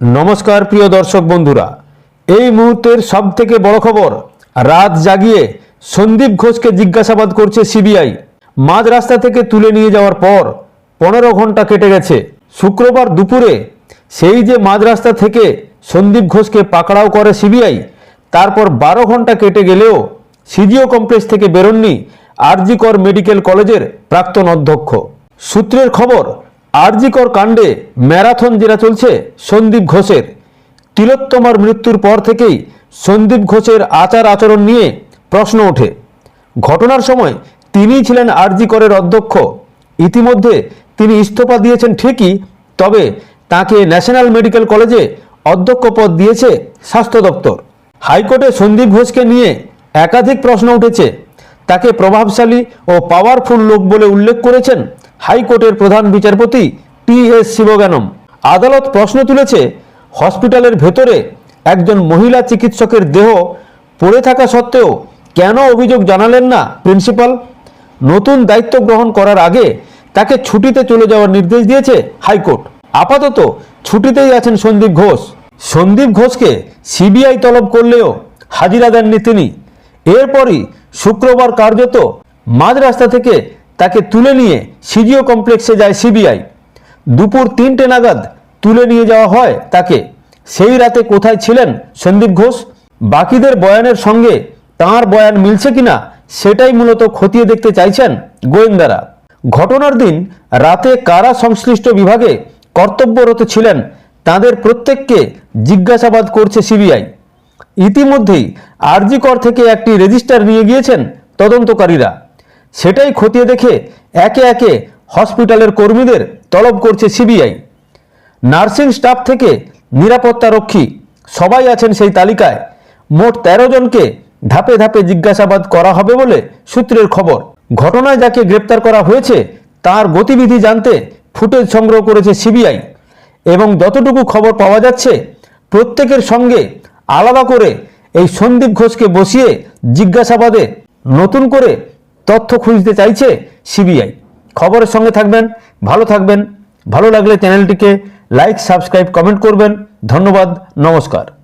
নমস্কার, প্রিয় দর্শক বন্ধুরা। এই মুহূর্তের সব থেকে বড় খবর, রাত জাগিয়ে সন্দীপ ঘোষকে জিজ্ঞাসাবাদ করছে সিবিআই। মাঝ রাস্তা থেকে তুলে নিয়ে যাওয়ার পর পনেরো ঘণ্টা কেটে গেছে। শুক্রবার দুপুরে সেই যে মাঝ রাস্তা থেকে সন্দীপ ঘোষকে পাকড়াও করে সিবিআই, তারপর বারো ঘণ্টা কেটে গেলেও সিজিও কমপ্লেক্স থেকে বেরোননি আরজিকর মেডিকেল কলেজের প্রাক্তন অধ্যক্ষ। সূত্রের খবর আরজিকর কাণ্ডে ম্যারাথন জেরা চলছে সন্দীপ ঘোষের। তিলোত্তমার মৃত্যুর পর থেকেই সন্দীপ ঘোষের আচার আচরণ নিয়ে প্রশ্ন ওঠে। ঘটনার সময় তিনিই ছিলেন আরজিকরের অধ্যক্ষ। ইতিমধ্যে তিনি ইস্তফা দিয়েছেন ঠিকই, তবে তাকে ন্যাশনাল মেডিকেল কলেজে অধ্যক্ষ পদ দিয়েছে স্বাস্থ্য দপ্তর। হাইকোর্টে সন্দীপ ঘোষকে নিয়ে একাধিক প্রশ্ন উঠেছে। তাকে প্রভাবশালী ও পাওয়ারফুল লোক বলে উল্লেখ করেছেন হাইকোর্টের প্রধান বিচারপতি টি এস শিবগানম আদালত প্রশ্ন তুলেছে, হসপিটালের ভেতরে একজন মহিলা চিকিৎসকের দেহ পড়ে থাকা সত্ত্বেও কেন অভিযোগ জানালেন না প্রিন্সিপাল? নতুন দায়িত্ব গ্রহণ করার আগে তাকে ছুটিতে চলে যাওয়ার নির্দেশ দিয়েছে হাইকোর্ট। আপাতত ছুটিতেই আছেন সন্দীপ ঘোষ। সন্দীপ ঘোষকে সিবিআই তলব করলেও হাজিরা দেননি তিনি। এরপরই শুক্রবার কার্যত মাঝ রাস্তা থেকে তাকে তুলে নিয়ে সিজিও কমপ্লেক্সে যায় সিবিআই। দুপুর তিনটে নাগাদ তুলে নিয়ে যাওয়া হয় তাকে। সেই রাতে কোথায় ছিলেন সন্দীপ ঘোষ? বাকিদের বয়ানের সঙ্গে তাঁর বয়ান মিলছে কিনা সেটাই মূলত খতিয়ে দেখতে চাইছেন গোয়েন্দারা। ঘটনার দিন রাতে কারা সংশ্লিষ্ট বিভাগে কর্তব্যরত ছিলেন তাদের প্রত্যেককে জিজ্ঞাসাবাদ করছে সিবিআই। ইতিমধ্যেই আরজিকর থেকে একটি রেজিস্টার নিয়ে গিয়েছেন তদন্তকারীরা। সেটাই খতিয়ে দেখে একে একে হসপিটালের কর্মীদের তলব করছে সিবিআই। নার্সিং স্টাফ থেকে নিরাপত্তা রক্ষী সবাই আছেন সেই তালিকায়। মোট তেরো জনকে ধাপে ধাপে জিজ্ঞাসাবাদ করা হবে বলে সূত্রের খবর। ঘটনায় যাকে গ্রেপ্তার করা হয়েছে, তার গতিবিধি জানতে ফুটেজ সংগ্রহ করেছে সিবিআই। এবং যতটুকু খবর পাওয়া যাচ্ছে, প্রত্যেকের সঙ্গে আলাদা করে এই সন্দীপ ঘোষকে বসিয়ে জিজ্ঞাসাবাদে নতুন করে তথ্য খুঁজতে চাইছে সিবিআই। খবরের সঙ্গে থাকবেন, ভালো থাকবেন, ভালো লাগলে চ্যানেলটিকে লাইক, সাবস্ক্রাইব, কমেন্ট করবেন। ধন্যবাদ, নমস্কার।